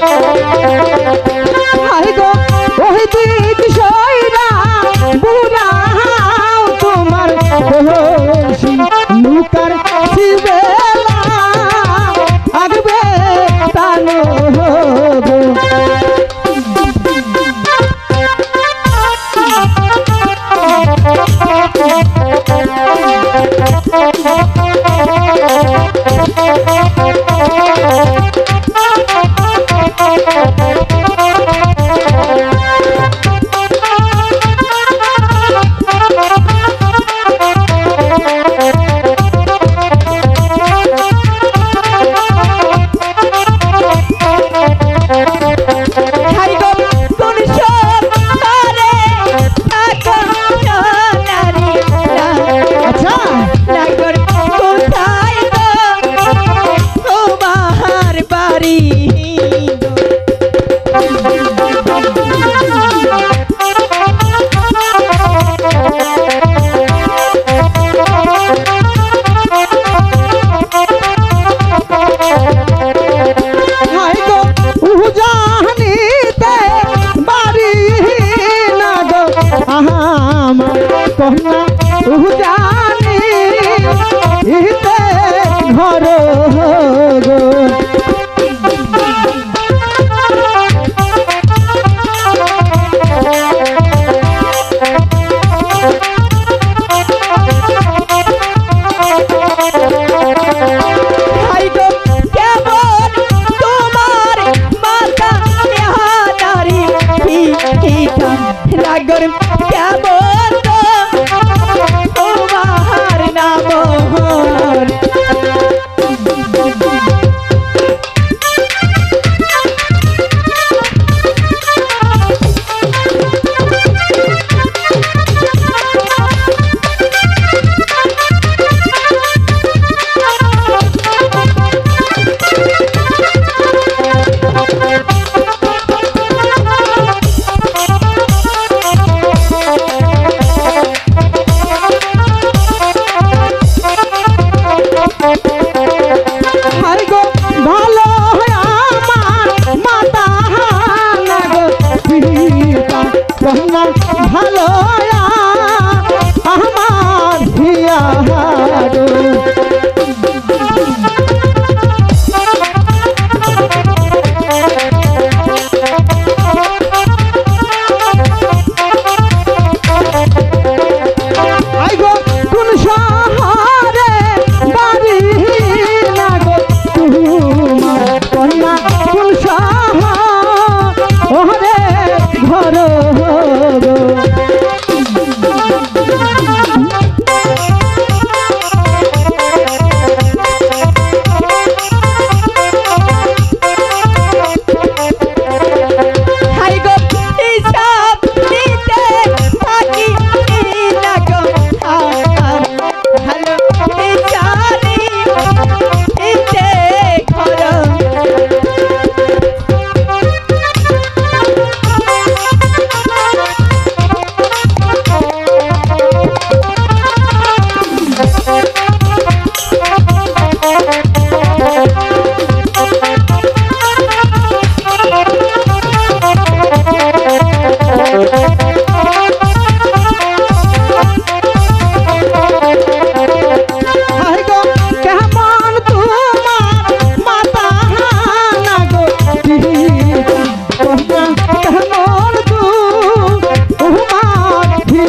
Thank you. ঘর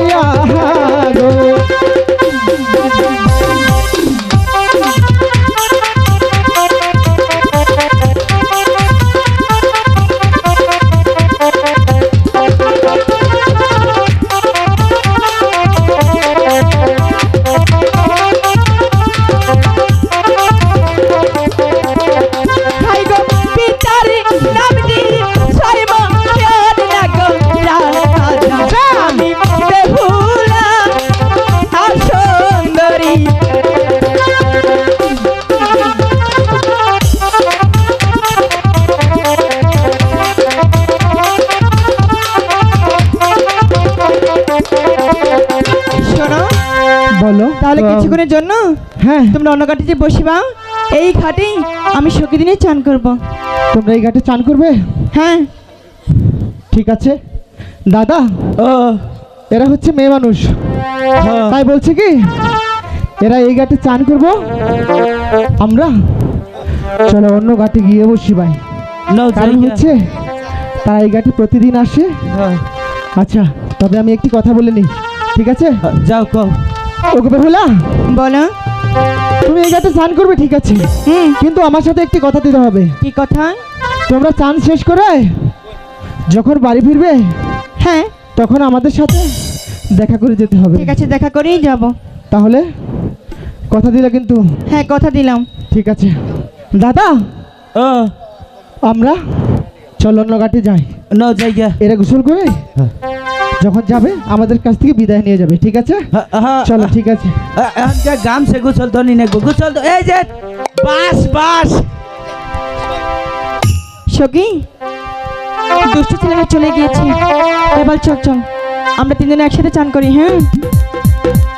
তোমার তাহলে কিছুক্ষণের জন্য হ্যাঁ। তোমরা অন্য ঘাটে যে বসিবা এই ঘাটেই আমি সখী দিনে চান করব। তোমরা এই ঘাটে চান করবে? হ্যাঁ। ঠিক আছে। দাদা ও। এরা হচ্ছে মেয়ে মানুষ। হ্যাঁ। তাই বলছে কি এরা এই ঘাটে চান করব। আমরা চলো অন্য ঘাটে গিয়ে বসি ভাই। নাও কারণ হচ্ছে তারা এই ঘাটে প্রতিদিন আসে। হ্যাঁ। আচ্ছা তবে আমি একটি কথা বলে নিই। ঠিক আছে? হ্যাঁ, যাও কও। ওকে বেহুলা বলো। তুমি এই চান করবে ঠিক আছে। হুম। কিন্তু আমার সাথে একটি কথা দিতে হবে। কি কথা? তোমরা চান শেষ করে যখন বাড়ি ফিরবে হ্যাঁ। তখন আমাদের সাথে দেখা করে যেতে হবে। ঠিক আছে দেখা করেই যাব। তাহলে কথা দিলে কিন্তু। হ্যাঁ কথা দিলাম। ঠিক আছে। দাদা ও আমরা চলন্য ঘাটে যাই। নাও যাই গিয়া। এরা গোসল করে? হ্যাঁ। যখন যাবে আমাদের কাছ থেকে বিদায় নিয়ে যাবে ঠিক আছে? হ্যাঁ, হ্যাঁ, চলো ঠিক আছে। গান গাম সে গুছল তো নিনে নেব। গোসল তো এই যে বাস বাস। সখী দুষ্ট ছেলেরা চলে গিয়েছে। এবার চল চল। আমরা তিনজনে একসাথে চান করি হ্যাঁ?